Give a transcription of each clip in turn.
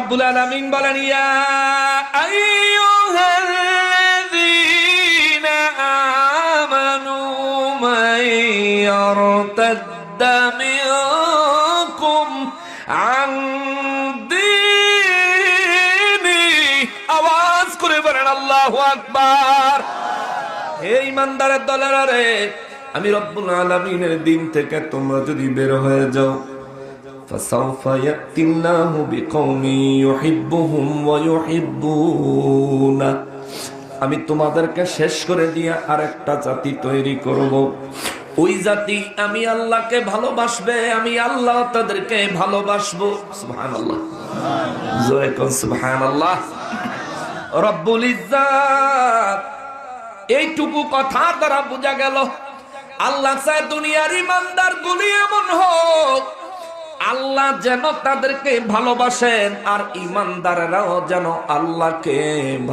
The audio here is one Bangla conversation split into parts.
রব্বুল আলামিন বলেন, ইয়া আইয়ুহাল্লাযীনা আমানু মান মিনকুম আন আওয়াজ করে বলেন, আল্লাহু আকবার। হে ইমানদারের দলেরা রে, আমি রব্বুল আলামিনের দিন থেকে তোমরা যদি বের হয়ে যাও فسوف يأتي الله بقوم يحبهم ويحبونه আমি তোমাদেরকে শেষ করে দিয়ে আরেকটা জাতি তৈরি করব ওই জাতি আমি আল্লাহকে ভালোবাসবে আমি আল্লাহ তাদেরকে ভালোবাসবো সুবহানাল্লাহ জোরে কোন সুবহানাল্লাহ রব্বুল ইজ্জাত এইটুকু কথা দ্বারা বোঝা গেল আল্লাহ চায় দুনিয়ার ইমানদার গুলি এমন হোক আল্লাহ যেন তাদেরকে ভালোবাসেন আর ইমানদারেরাও যেন আল্লাহকে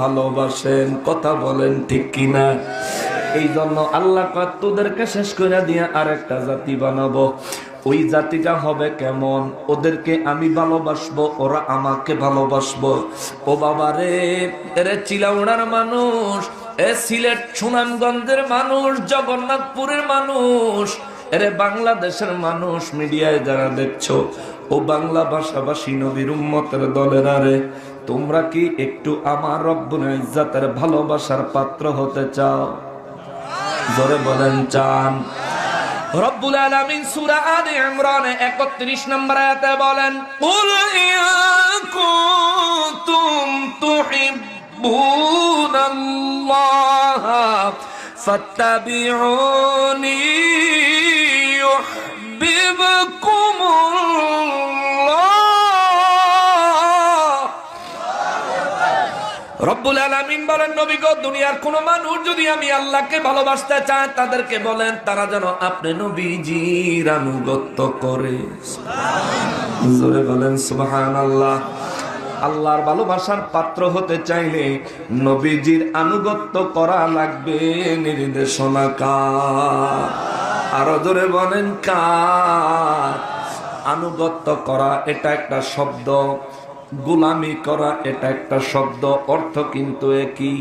ভালোবাসেন। কথা বলেন ঠিক কিনা? এই জন্য আল্লাহ তোদেরকে শেষ করে দিয়ে আরেকটা জাতি বানাবো। ওই জাতিটা হবে কেমন? ওদেরকে আমি ভালোবাসবো, ওরা আমাকে ভালোবাসবো। ও বাবা রে, এরে চিলাউড়ার মানুষ, এ সিলেট সুনামগঞ্জের মানুষ, জগন্নাথপুরের মানুষ এরে বাংলাদেশের মানুষ মিডিয়ায় যারা দেখছ, ও বাংলা ভাষাভাষী নবীর উম্মতের দলের আরে তোমরা কি একটু আমার রব্বুল ইজ্জাতের ভালোবাসার পাত্র হতে চাও? জোরে বলেন, চান। রব্বুল আলামিন সূরা আলে ইমরানে 31 নম্বর আয়াতে বলেন কুল ইয়া তুহিব্বুনাল্লাহ, ফাত্তাবিউনি রব্বুল বলেন দুনিয়ার কোন মানুষ যদি আমি আল্লাহকে ভালোবাসতে চায়, তাদেরকে বলেন, তারা যেন আপনি নবীজির আনুগত্য করে। আল্লাহর ভালোবাসার পাত্র হতে চাইলে নবীজির আনুগত্য করা লাগবে, নির্দেশনা কার আরও জোরে বলেন কার? আনুগত্য করা এটা একটা শব্দ, গোলামি করা এটা একটা শব্দ, অর্থ কিন্তু একই,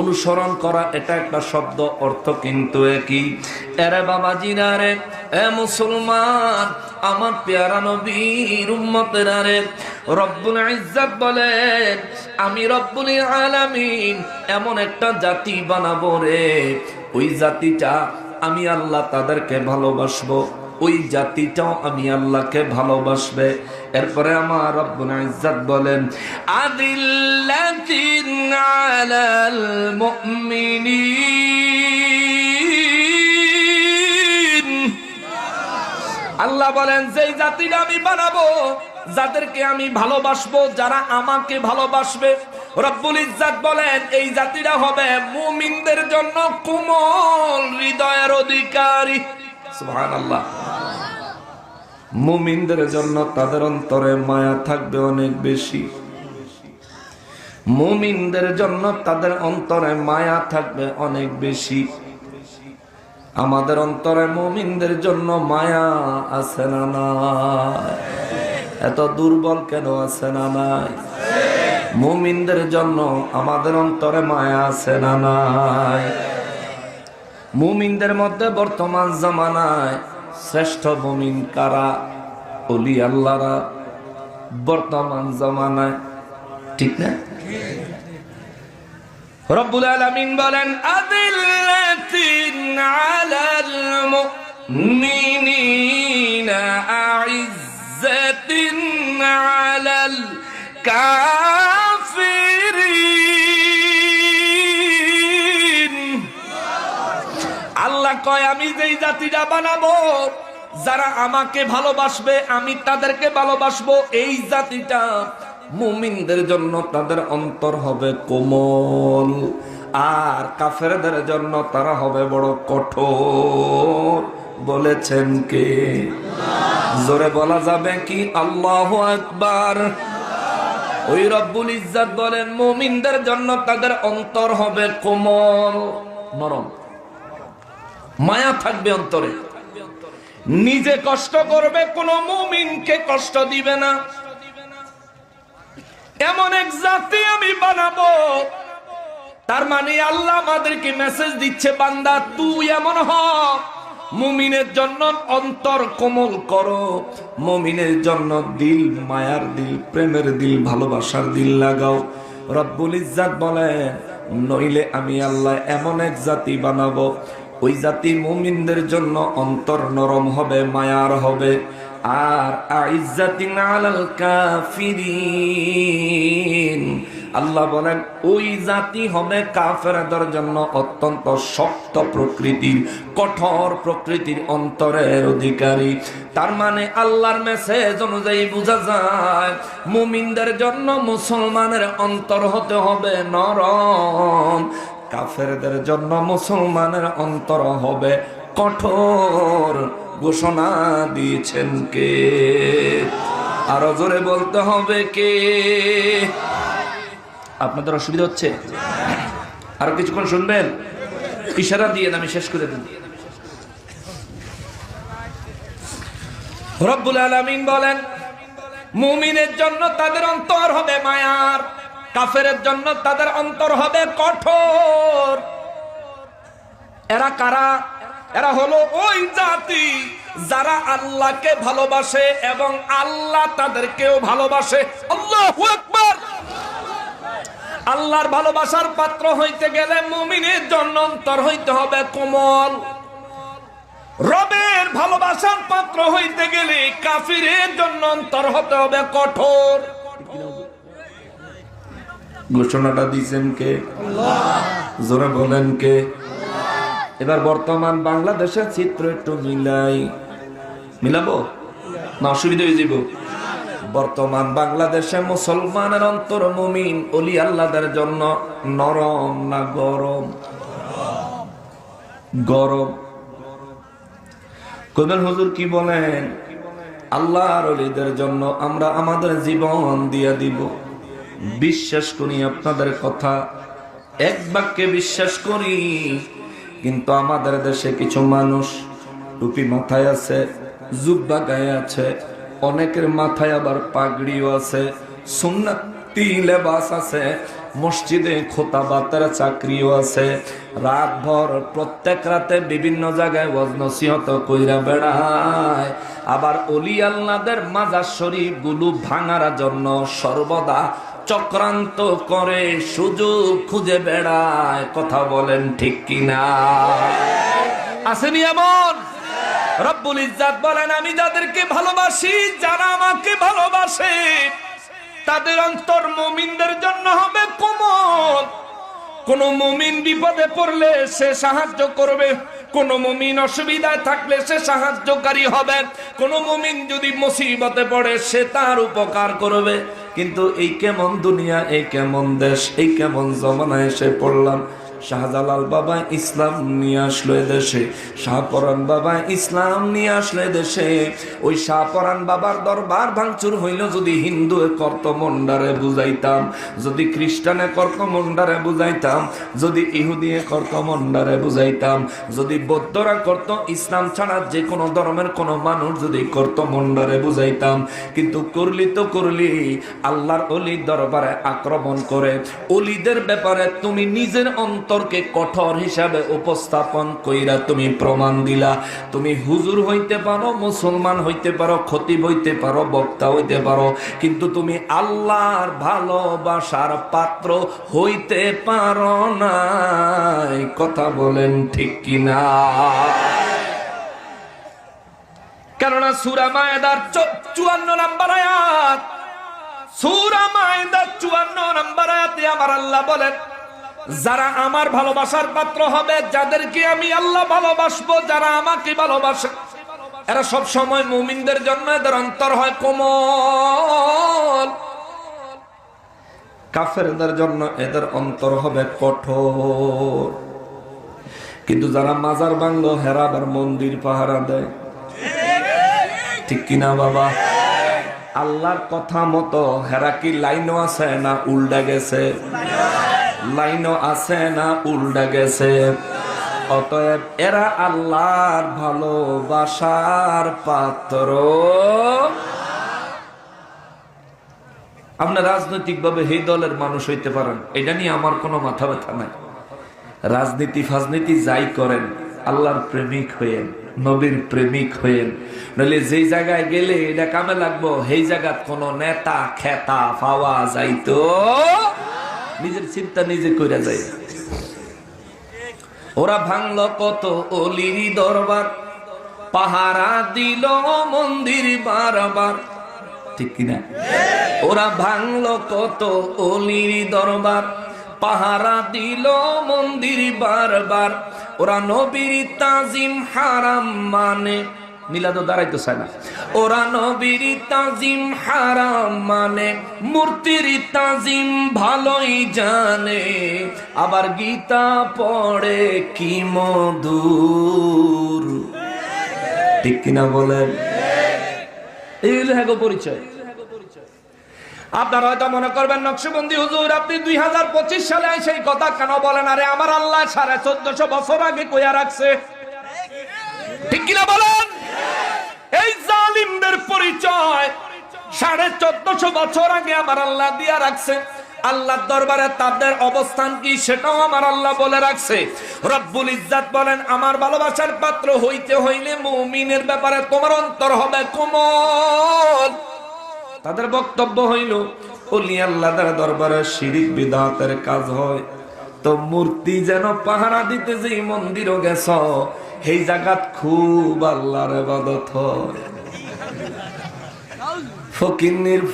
অনুসরণ করা এটা একটা শব্দ, অর্থ কিন্তু একই। এরে বাবা জিনারে এ মুসলমান, আমার পেয়ারা নবীর উম্মতেরা রে রব্বুল ইজ্জাত বলেন, আমি রব্বুল আলামিন এমন একটা জাতি বানাবো রে। ওই জাতিটা আমি আল্লাহ তাদেরকে ভালোবাসবো। ওই জাতিটাও আমি আল্লাহকে ভালোবাসবে। এরপরে আমার ইজ্জাত বলেন আল্লাহ বলেন, যেই জাতিটা আমি বানাবো, যাদেরকে আমি ভালোবাসবো, যারা আমাকে ভালোবাসবে রব্বুল ইজ্জাত বলেন, এই জাতিটা হবে মুমিনদের জন্য কোমল, হৃদয়ের অধিকারী। সুবহানাল্লাহ। মুমিনদের জন্য তাদের অন্তরে মায়া থাকবে অনেক বেশি। মুমিনদের জন্য তাদের অন্তরে মায়া থাকবে অনেক বেশি। আমাদের অন্তরে মুমিনদের জন্য মায়া আছে না নাই? এত দুর্বল কেন আছে না নাই? মুমিনদের জন্য আমাদের অন্তরে মায়া আছে না নাই? মুমিনদের মধ্যে বর্তমান জামানায় শ্রেষ্ঠ মুমিন কারা? অলি আল্লাহরা বর্তমান জামানায়, ঠিক না? রব্বুল আলামিন বলেন, আদিল্লাতিন আলাল মুমিনিনা আইজ্জাতিন আলাল আল্লাহ কয়, আমি যেই জাতিটা বানাবো, যারা আমাকে ভালোবাসবে, আমি তাদেরকে ভালোবাসবো, এই জাতিটা মুমিনদের জন্য তাদের অন্তর হবে কোমল, আর কাফেরদের জন্য তারা হবে বড় কঠোর। বলেছেন কে? জোরে বলা যাবে কি? আল্লাহ আকবার। ওই রব্বুল ইজ্জাত বলেন, মুমিনদের জন্য তাদের অন্তর হবে কোমল। নরম মায়া থাকবে অন্তরে। নিজে কষ্ট করবে, কোন মুমিনকে কষ্ট দিবে না। এমন এক জাতি আমি বানাবো, তার মানে আল্লাহ আমাদেরকে মেসেজ দিচ্ছে, বান্দা, তুই এমন হ। মুমিনের জন্য অন্তর কোমল করো। মুমিনের জন্য দিল, মায়ার দিল, প্রেমের দিল, ভালোবাসার দিল লাগাও। রব্বুল ইজ্জাত বলেন, নইলে আমি আল্লাহ এমন এক জাতি বানাবো ওই জাতি মুমিনদের জন্য অন্তর নরম হবে, মায়ার হবে। আর আইজ্জাতিন আলাল কাফিরিন। আল্লাহ বলেন, ওই জাতি হবে কাফেরদের জন্য অত্যন্ত শক্ত প্রকৃতির, কঠোর প্রকৃতির অন্তরের অধিকারী। তার মানে আল্লাহর মেসেজ অনুযায়ী বোঝা যায়, মুমিনদের জন্য মুসলমানের অন্তর হতে হবে নরম। কাফেরদের জন্য মুসলমানের অন্তর হবে। কঠোর ঘোষণা দিয়েছেন কে? আরও জোরে বলতে হবে কে? আপনাদের অসুবিধা হচ্ছে? আরও কিছুক্ষণ শুনবেন? ইশারা দিয়ে আমি শেষ করে দিন। রব্বুল আলামিন বলেন, মুমিনের জন্য তাদের অন্তর হবে মায়ার। কাফেরের জন্য তাদের অন্তর হবে কঠোর। এরা কারা? এরা হলো ওই জাতি যারা আল্লাহকে ভালোবাসে এবং আল্লাহ তাদেরকেও ভালোবাসে। আল্লাহু আল্লাহর ভালোবাসার পাত্র হইতে গেলে মুমিনের জন্য অন্তর হইতে হবে কোমল। রবের ভালোবাসার পাত্র হইতে গেলে কাফিরের জন্য অন্তর হতে হবে কঠোর। ঘোষণাটা দিয়েছেন কে? জোরে বলেন কে? এবার বর্তমান বাংলাদেশের চিত্র একটু মিলাই। মিলাবো? না, অসুবিধা হয়ে যাব বর্তমান বাংলাদেশে মুসলমানের অন্তর মুমিন অলি আল্লাহদের জন্য নরম না গরম? গরম। কবির হুজুর কি বলেন? আল্লাহর অলিদের জন্য আমরা আমাদের জীবন দিয়ে দিব। বিশ্বাস করি আপনাদের কথা, এক বাক্যে বিশ্বাস করি, কিন্তু আমাদের দেশে কিছু মানুষ টুপি মাথায় আছে, জুব্বা গায়ে আছে, অনেকের মাথায় আবার পাগড়িও আছে, সুন্নাতি লেবাস আছে, মসজিদে খোতা বাতের চাকরিও আছে রাত ভর প্রত্যেক রাতে বিভিন্ন জায়গায় ওয়াজ কইরা বেড়ায়, আবার অলি আল্লাদের মাজার শরীফগুলো ভাঙার জন্য সর্বদা চক্রান্ত করে সুযোগ খুঁজে বেড়ায়, কথা বলেন ঠিক কিনা? আসেনি এমন? রব্বুল ইজ্জাত বলেন, আমি যাদেরকে ভালোবাসি, যারা আমাকে ভালোবাসে, তাদের অন্তর মুমিনদের জন্য হবে কোমল। কোন মুমিন বিপদে পড়লে সে সাহায্য করবে, কোন মুমিন অসুবিধায় থাকলে সে সাহায্যকারী হবে, কোন মুমিন যদি মুসিবতে পড়ে, সে তার উপকার করবে। কিন্তু এই কেমন দুনিয়া এই কেমন দেশ এই কেমন জমানায় এসে পড়লাম। শাহজালাল বাবা ইসলাম নিয়ে আসলো দেশে শাহপরান বাবা ইসলাম নিয়ে আসলে দেশে ওই শাহপরান বাবার দরবার ভাঙচুর হইল যদি হিন্দু কর্ত মন্ডারে বুঝাইতাম, যদি খ্রিস্টানে কর্ত মন্ডারে বুঝাইতাম, যদি ইহুদিয়ে কর্ত মন্ডারে বুঝাইতাম, যদি বৌদ্ধরা করত ইসলাম ছাড়া যে কোনো ধর্মের কোনো মানুষ যদি করত মন্ডারে বুঝাইতাম। কিন্তু করলি তো করলি, আল্লাহর অলি দরবারে আক্রমণ করে। অলিদের ব্যাপারে তুমি নিজের অন্তরকে কঠোর হিসাবে উপস্থাপন কইরা তুমি প্রমাণ দিলা। তুমি হুজুর হইতে পারো, মুসলমান হইতে পারো, খতিব হইতে পারো, বক্তা হইতে পারো, কিন্তু তুমি আল্লাহর ভালোবাসার পাত্র হইতে পারো না কথা বলেন ঠিক কিনা? কেননা সুরা মায়েদার চুয়ান্ন নাম্বার আয়াত, সুরা মায়েদার চুয়ান্ন নাম্বার আয়াতে আমার আল্লাহ বলেন যারা আমার ভালোবাসার পাত্র হবে, যাদেরকে আমি আল্লাহ ভালোবাসবো, যারা আমাকে ভালোবাসে, এরা সব সময় মুমিনদের জন্য এদের অন্তর হয় কোমল। কাফেরদের জন্য এদের অন্তর হবে কঠোর। কিন্তু যারা মাজার বাংলো হেরাবার মন্দির পাহারা দেয়, ঠিক কিনা বাবা? আল্লাহর কথা মতো হেরা কি লাইনও আছে না উল্টা গেছে? লাইনও আছে না উল্টা গেছে। অতএব এরা আল্লাহর ভালোবাসার পাত্র। আপনার রাজনৈতিকভাবে এই দলের মানুষ হইতে পারেন। এটা নিয়ে আমার কোনো মাথা ব্যথা নাই। রাজনীতি ফাজনীতি যাই করেন, আল্লাহর প্রেমিক হইয়েন, নবীর প্রেমিক হইয়েন। নইলে যেই জায়গায় গেলে এটা কামে লাগবো, সেই জায়গাত কোনো নেতা, খেতা, পাওয়া যাইতো। নিজের চিন্তা নিজে কইরা যায়। ওরা ভাঙলো কত অলির দরবার, পাহারা দিল মন্দির বারবার। ঠিক কিনা? ওরা ভাঙলো কত অলির দরবার, পাহারা দিল মন্দির বারবার। ওরা নবীর তাজিম হারাম মানে মিলাদ দাঁড়াইতে চায় না। ওরা নবীর তাজিম হারাম মানে মূর্তির তাজিম ভালোই জানে। আবার গীতা পড়ে কি মধুর। ঠিক কিনা বলেন? আপনারা হয়তো মনে করবেন আপনি দুই হাজার পঁচিশ সালে সেই কথা কেন বলেন? আরে আমার আল্লাহ সাড়ে চোদ্দশো বছর আগে কইয়া রাখছে। ঠিক কিনা বলেন? এই জালিমদের পরিচয়। সাড়ে চোদ্দশো বছর আগে আমার আল্লাহ দিয়া রাখছে। আল্লাহর দরবারে তাদের অবস্থান কি সেটাও আমার আল্লাহ বলে রাখছে। রব্বুল ইজ্জাত বলেন, আমার ভালোবাসার পাত্র হইতে হইলে মুমিনের ব্যাপারে তোমার অন্তর হবে কোমল। তাদের বক্তব্য হইল, অলি আল্লাহ দরবারে শিরিক বিদাতের কাজ হয়। তো মূর্তি যেন পাহারা দিতে যে মন্দিরও গেছ সেই জায়গাত খুব আল্লাহর ইবাদত হয়।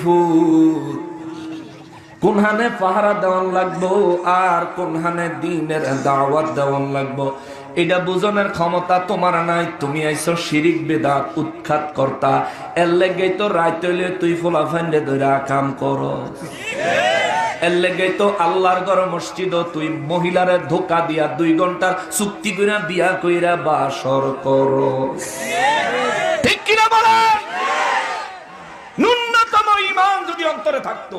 ফুল কোনহানে পাহারা দেওয়ান লাগবো আর কোনহানে দিনের দাওয়াত দেওয়ান লাগবো। এটা বুঝনের ক্ষমতা তোমার নাই, তুমি আইছো শিরিক, বেদাত, উৎখাত কর্তা। এর লেগে তো রাইত হইলে তুই ফোলা ফেন্ডে ধরে কাম কর লেগে বলেন? ন্যূনতম ইমান যদি অন্তরে থাকতো,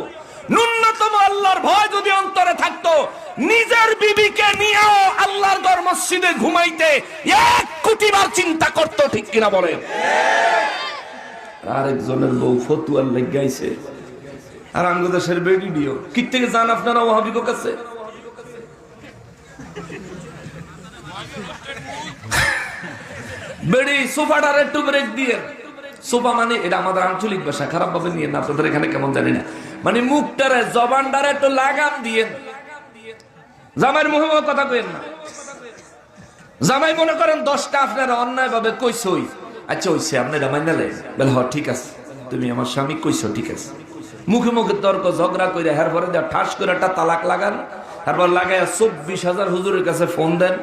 ন্যূনতম আল্লাহর ভয় যদি অন্তরে থাকতো, নিজের বিবিকে নিয়েও আল্লাহর ঘর মসজিদে ঘুমাইতে এক কোটি বার চিন্তা করতো, ঠিক কিনা বলে আরেকজনের বউ ফতুয়ার লেগাইছে আর আঙ্গু দেশের বেডি কি থেকে যান আপনারা ওহাবিক কাছে? বেড়ি সোফাটার একটু ব্রেক দিয়ে। সোফা মানে এটা আমাদের আঞ্চলিক ভাষা, খারাপ ভাবে নিয়ে না, আপনাদের এখানে কেমন জানি না। মানে মুখটারে, জবানটারে একটু লাগাম দিয়ে। জামাইয়ের মুখে কথা কইেন না। জামাই মনে করেন দশটা আপনারা অন্যায় ভাবে কইসই আচ্ছা ওইসে আপনারা মাইনালে বলে, হ, ঠিক আছে। তুমি আমার স্বামী কইছো, ঠিক আছে। মুখে মুখে তর্ক, ঝগড়া করে পরে দেয়া ঠাস করে একটা তালাক লাগান। তারপর লাগাই চব্বিশ হাজার হুজুরের কাছে ফোন দেন।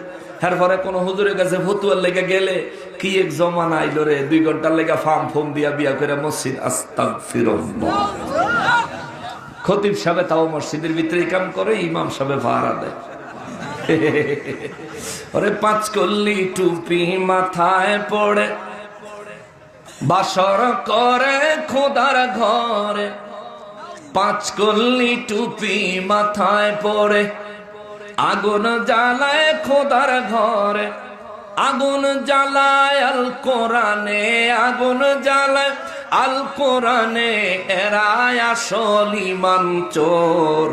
পরে কোন হুজুরের কাছে ফতুয়ার লেগে গেলে কি এক জমানা আইলো রে, দুই ঘণ্টার লেগে ফার্ম ফোম দিয়া বিয়া করে মসজিদ আস্তাক খতিব সাহেব তাও মসজিদের ভিতরে কাম করে, ইমাম সাহেব ভাড়া দেয়। ওরে পাঁচ কল্লি টুপি মাথায় পড়ে, বাসর করে খোদার ঘরে। পাঁচ কল্লি টুপি মাথায় পড়ে আগুন জ্বালায় খোদার ঘরে। আগুন জ্বালায় আল কোরআনে, আগুন জ্বালায় আল কোরআনে এরায় আসল ইমান চোর।